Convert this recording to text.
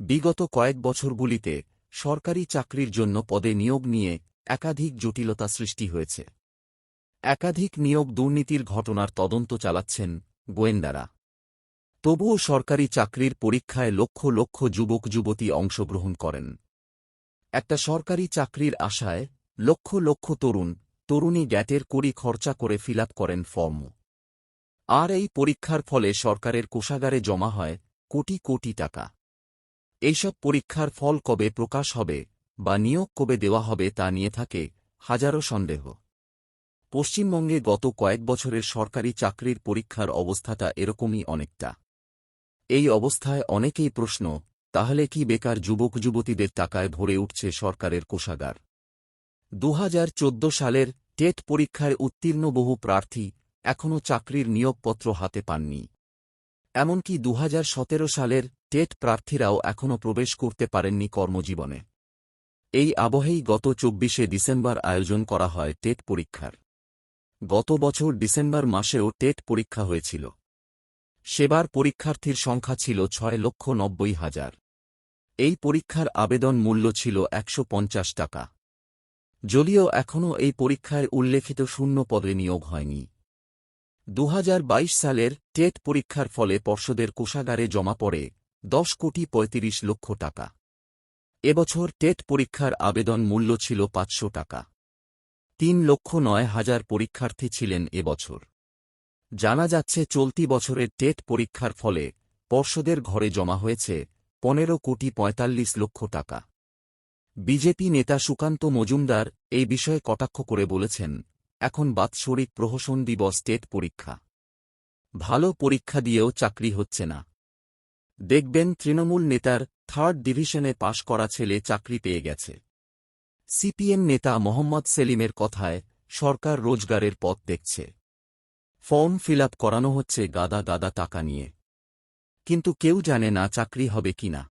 বিগত কয়েক বছরগুলিতে সরকারি চাকরির জন্য পদে নিয়োগ নিয়ে একাধিক জটিলতা সৃষ্টি হয়েছে। একাধিক নিয়োগ দুর্নীতির ঘটনার তদন্ত চালাচ্ছেন গোয়েন্দারা। তবুও সরকারি চাকরির পরীক্ষায় লক্ষ লক্ষ যুবক যুবতী অংশগ্রহণ করেন। একটা সরকারি চাকরির আশায় লক্ষ লক্ষ তরুণ তরুণী গ্যাটের কড়ি খরচা করে ফিল করেন ফর্ম। আর এই পরীক্ষার ফলে সরকারের কোষাগারে জমা হয় কোটি কোটি টাকা। এইসব পরীক্ষার ফল কবে প্রকাশ হবে বা নিয়োগ কবে দেওয়া হবে তা নিয়ে থাকে হাজারো সন্দেহ। পশ্চিমবঙ্গে গত কয়েক বছরের সরকারি চাকরির পরীক্ষার অবস্থাটা এরকমই অনেকটা। এই অবস্থায় অনেকেই প্রশ্ন, তাহলে কি বেকার যুবক যুবতীদের টাকায় ভরে উঠছে সরকারের কোষাগার? দু হাজার চোদ্দ সালের টেট পরীক্ষায় উত্তীর্ণ বহু প্রার্থী এখনও চাকরির নিয়োগপত্র হাতে পাননি। এমনকি দু হাজার সতেরো সালের টেট প্রার্থীরাও এখনও প্রবেশ করতে পারেননি কর্মজীবনে। এই আবহেই গত চব্বিশে ডিসেম্বর আয়োজন করা হয় টেট পরীক্ষার। গত বছর ডিসেম্বর মাসেও টেট পরীক্ষা হয়েছিল। সেবার পরীক্ষার্থীর সংখ্যা ছিল ছয় লক্ষ নব্বই হাজার। এই পরীক্ষার আবেদন মূল্য ছিল একশো পঞ্চাশ টাকা। যদিও এখনও এই পরীক্ষায় উল্লেখিত শূন্য পদে নিয়োগ হয়নি। দু হাজার বাইশ সালের টেট পরীক্ষার ফলে পর্ষদের কোষাগারে জমা পড়ে দশ কোটি পঁয়ত্রিশ লক্ষ টাকা। এবছর টেট পরীক্ষার আবেদন মূল্য ছিল পাঁচশো টাকা। তিন লক্ষ নয় হাজার পরীক্ষার্থী ছিলেন এবছর। জানা যাচ্ছে চলতি বছরের টেট পরীক্ষার ফলে পর্ষদের ঘরে জমা হয়েছে পনেরো কোটি পঁয়তাল্লিশ লক্ষ টাকা। বিজেপি নেতা সুকান্ত মজুমদার এই বিষয়ে কটাক্ষ করে বলেছেন, এখন বাৎসরিক প্রহসন দিবস টেট পরীক্ষা। ভালো পরীক্ষা দিয়েও চাকরি হচ্ছে না। দেখবেন তৃণমূল নেতার থার্ড ডিভিশনে পাশ করা ছেলে চাকরি পেয়ে গেছে। সিপিএম নেতা মোহাম্মদ সেলিমের কথায় সরকার রোজগারের পথ দেখছে। ফর্ম ফিল করানো হচ্ছে গাদা গাদা টাকা নিয়ে। কিন্তু কেউ জানে না চাকরি হবে কিনা।